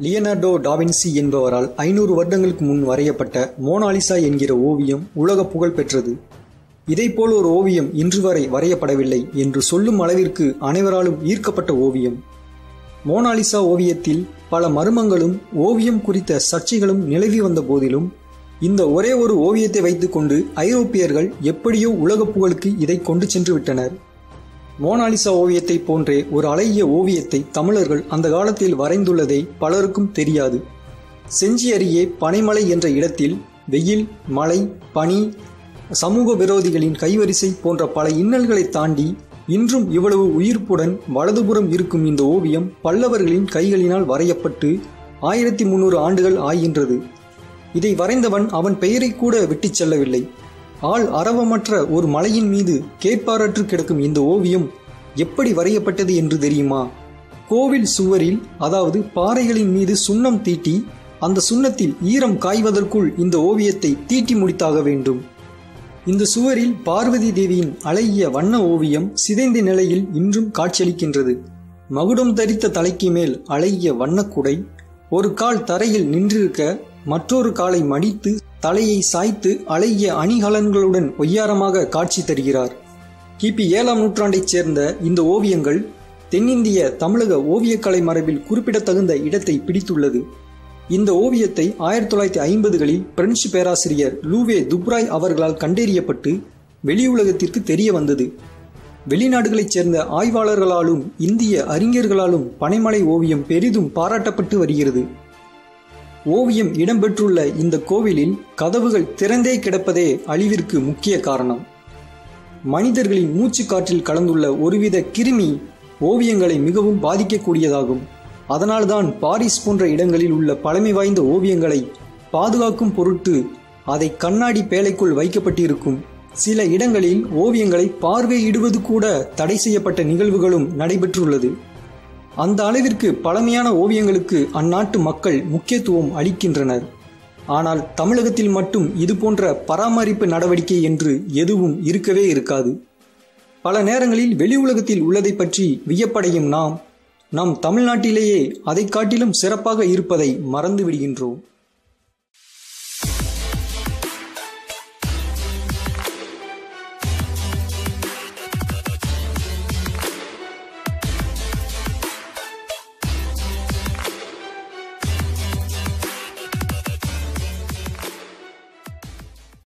Leonardo da Vinci என்பவரால் ஐநூறு வருடங்களுக்கு முன் வரையப்பட்ட மோனாலிசா என்கிற ஓவியம் உலக புகழ் பெற்றது. இதைப்போல் ஒரு ஓவியம் இன்று வரை வரையப்படவில்லை என்று சொல்லும் அளவிற்கு அனைவராலும் ஈர்க்கப்பட்ட ஓவியம். மோனாலிசா ஓவியத்தில் பல மர்மங்களும் ஓவியம் குறித்த சர்ச்சைகளும் நிலவி வந்த போதிலும் இந்த ஒரே ஒரு ஓவியத்தை வைத்துக்கொண்டு ஐரோப்பியர்கள் எப்படியோ உலக புகழுக்கு இதை கொண்டு சென்று விட்டனர். மோனாலிசா ஓவியத்தை போன்றே ஒரு அழகிய ஓவியத்தை தமிழர்கள் அந்த காலத்தில் வரைந்துள்ளதை பலருக்கும் தெரியாது. செஞ்சி அருகே பனைமலை என்ற இடத்தில் வெயில் மழை பனி சமூக விரோதிகளின் கைவரிசை போன்ற பல இன்னல்களை தாண்டி இன்றும் இவ்வளவு உயிர்ப்புடன் வலதுபுறம் இருக்கும் இந்த ஓவியம் பல்லவர்களின் கைகளினால் வரையப்பட்டு ஆயிரத்தி முன்னூறு ஆண்டுகள் ஆகின்றது. இதை வரைந்தவன் அவன் பெயரை கூட விட்டுச் செல்லவில்லை. ஆள் அரவமற்ற ஒரு மலையின் மீது கேட்பாரற்று கிடக்கும் இந்த ஓவியம் எப்படி வரையப்பட்டது என்று தெரியுமா? கோவில் சுவரில் அதாவது பாறைகளின் மீது சுண்ணம் தீட்டி அந்த சுண்ணத்தில் ஈரம் காய்வதற்குள் இந்த ஓவியத்தை தீட்டி முடித்தாக வேண்டும். இந்த சுவரில் பார்வதி தேவியின் அழகிய வண்ண ஓவியம் சிதைந்த நிலையில் இன்றும் காட்சியளிக்கின்றது. மகுடம் தரித்த தலைக்கு மேல் அழகிய வண்ணக்குடை ஒரு கால் தரையில் நின்றிருக்க மற்றொரு காலை மடித்து தலையை சாய்த்து அழகிய அணிகலன்களுடன் ஒய்யாரமாக காட்சி தருகிறார். கிபி ஏழாம் நூற்றாண்டைச் சேர்ந்த இந்த ஓவியங்கள் தென்னிந்திய தமிழக ஓவியக்கலை மரபில் குறிப்பிடத்தகுந்த இடத்தை பிடித்துள்ளது. இந்த ஓவியத்தை ஆயிரத்தி தொள்ளாயிரத்தி ஐம்பதுகளில் பிரெஞ்சு பேராசிரியர் லூவே துப்ராய் அவர்களால் கண்டறியப்பட்டு வெளியுலகத்திற்கு தெரிய வந்தது. வெளிநாடுகளைச் சேர்ந்த ஆய்வாளர்களாலும் இந்திய அறிஞர்களாலும் பனைமலை ஓவியம் பெரிதும் பாராட்டப்பட்டு வருகிறது. ஓவியம் இடம்பெற்றுள்ள இந்த கோவிலில் கதவுகள் திறந்தே கிடப்பதே அழிவிற்கு முக்கிய காரணம். மனிதர்களின் மூச்சு காற்றில் கலந்துள்ள ஒருவித கிருமி ஓவியங்களை மிகவும் பாதிக்கக்கூடியதாகும். அதனால்தான் பாரிஸ் போன்ற இடங்களில் உள்ள பழமை வாய்ந்த ஓவியங்களை பாதுகாக்கும் பொருட்டு அதை கண்ணாடி பேழைக்குள் வைக்கப்பட்டிருக்கும். சில இடங்களில் ஓவியங்களை பார்வையிடுவது கூட தடை செய்யப்பட்ட நிகழ்வுகளும் நடைபெற்றுள்ளது. அந்த அளவிற்கு பழமையான ஓவியங்களுக்கு அந்நாட்டு மக்கள் முக்கியத்துவம் அளிக்கின்றனர். ஆனால் தமிழகத்தில் மட்டும் இதுபோன்ற பராமரிப்பு நடவடிக்கை என்று எதுவும் இருக்கவே இருக்காது. பல நேரங்களில் வெளி உலகத்தில் உள்ளதை பற்றி வியப்படையும் நாம் நம் தமிழ்நாட்டிலேயே அதை காட்டிலும் சிறப்பாக இருப்பதை மறந்து விடுகின்றோம்